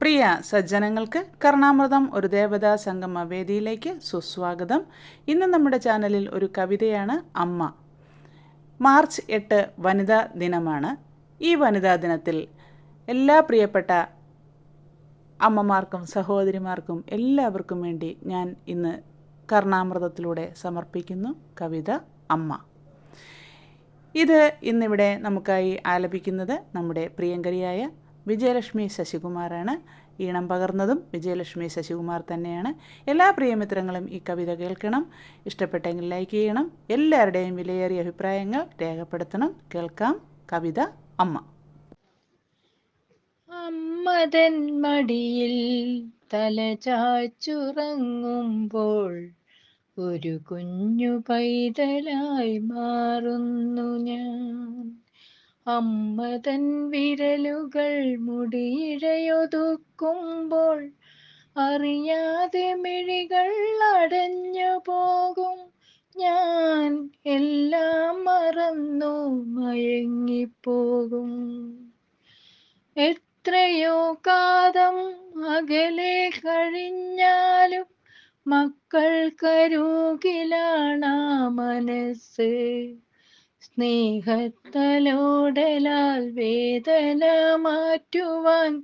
പ്രിയ സജ്ജനങ്ങൾക്ക് കർണാമൃതം ഒരു ദേവതാ സംഗമ വേദിയിലേക്ക് സുസ്വാഗതം. ഇന്ന് നമ്മുടെ ചാനലിൽ ഒരു കവിതയാണ് അമ്മ. മാർച്ച് എട്ട് വനിതാ ദിനമാണ്. ഈ വനിതാ ദിനത്തിൽ എല്ലാ പ്രിയപ്പെട്ട അമ്മമാർക്കും സഹോദരിമാർക്കും എല്ലാവർക്കും വേണ്ടി ഞാൻ ഇന്ന് കർണാമൃതത്തിലൂടെ സമർപ്പിക്കുന്നു. കവിത അമ്മ. ഇത് ഇന്നിവിടെ നമുക്കായി ആലപിക്കുന്നത് നമ്മുടെ പ്രിയങ്കരിയായ വിജയലക്ഷ്മി ശശികുമാറാണ് ഈണം പകർന്നതും വിജയലക്ഷ്മി ശശികുമാർ തന്നെയാണ്. എല്ലാ പ്രിയമിത്രങ്ങളും ഈ കവിത കേൾക്കണം. ഇഷ്ടപ്പെട്ടെങ്കിൽ ലൈക്ക് ചെയ്യണം. എല്ലാവരുടെയും വിലയേറിയ അഭിപ്രായങ്ങൾ രേഖപ്പെടുത്തണം. കേൾക്കാം കവിത അമ്മ. അമ്മതൻ മടിയിൽ തല ചാച്ചുറങ്ങുമ്പോൾ ഒരു കുഞ്ഞു പൈതലായി മാറുന്നു ഞാൻ. അമ്മതൻ വിരലുകൾ മുടിയിഴയൊതുക്കുമ്പോൾ അറിയാതെ മിഴികൾ അടഞ്ഞു പോകും. ഞാൻ എല്ലാം മറന്നു മയങ്ങിപ്പോകും. എത്രയോ കാതം അകലെ കഴിഞ്ഞാലും മക്കൾ മക്കൾക്കരുകിലാണ് മനസ്സ്. സ്നേഹത്തലോടലാൽ വേദന മാറ്റുവാൻ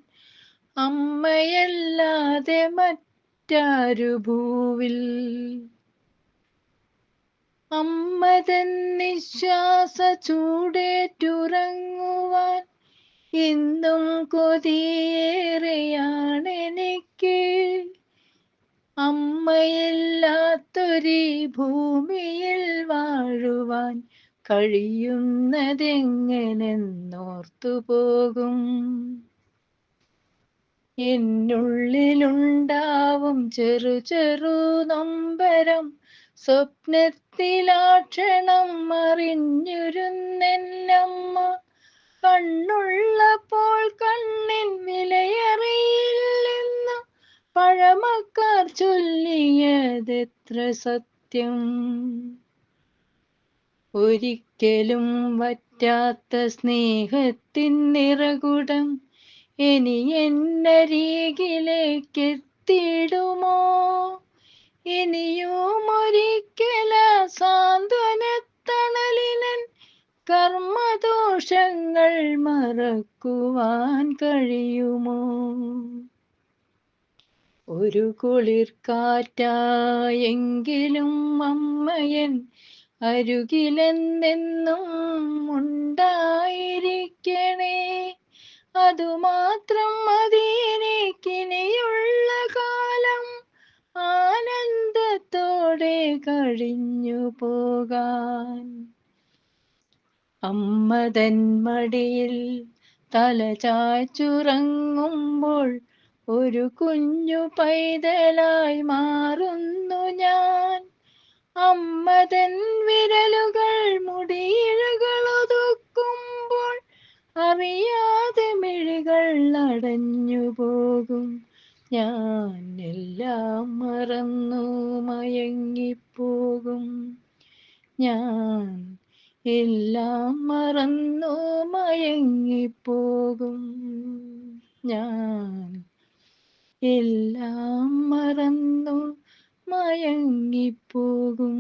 അമ്മയല്ലാതെ മറ്റാരു ഭൂവിൽ അമ്മതൻ നിശ്വാസ ചൂടേറ്റുറങ്ങുവാൻ ഇന്നും കൊതിയേറെയാണെനിക്ക് അമ്മയില്ലാത്തൊരു ഭൂമിയിൽ വാഴുവാൻ കഴിയുന്നതെങ്ങനെന്നോർത്തു പോകും എന്നുള്ളിലുണ്ടാവും ചെറു ചെറു നൊമ്പരം. സ്വപ്നത്തിലാക്ഷണം അറിഞ്ഞിരുന്നെന്നമ്മ. കണ്ണുള്ളപ്പോൾ കണ്ണിൻ വിലയറിയില്ലെന്ന് പഴമക്കാർ ചൊല്ലിയതെത്ര സത്യം. ഒരിക്കലും വറ്റാത്ത സ്നേഹത്തിൻ നിറകുടം ഇനി എന്നരികിലേക്ക് എത്തിടുമോ ഇനിയും ഒരിക്കല സാന്ത്വനത്തണലിനൻ കർമ്മദോഷങ്ങൾ മറക്കുവാൻ കഴിയുമോ? ഒരു കുളിർ കാറ്റായെങ്കിലും അമ്മയൻ അരുകിലെന്നെന്നും ഉണ്ടായിരിക്കണേ. അതുമാത്രം മതിയെനിക്കിനിയുള്ള കാലം. ആനന്ദത്തോടെ കഴിഞ്ഞു പോകാൻ. അമ്മതൻ മടിയിൽ തല ചാച്ചുറങ്ങുമ്പോൾ ഒരു കുഞ്ഞു പൈതലായി മാറുന്നു ഞാൻ. അമ്മതൻ വിരലുകൾ മുടിയിഴകൾ ഒതുക്കുമ്പോൾ അറിയാതെ മിഴികൾ അടഞ്ഞു പോകും. ഞാൻ എല്ലാം മറന്നു മയങ്ങിപ്പോകും. ഞാൻ എല്ലാം മറന്നു മയങ്ങിപ്പോകും. ഞാൻ എല്ലാം മറന്നു മയങ്ങിപ്പോകും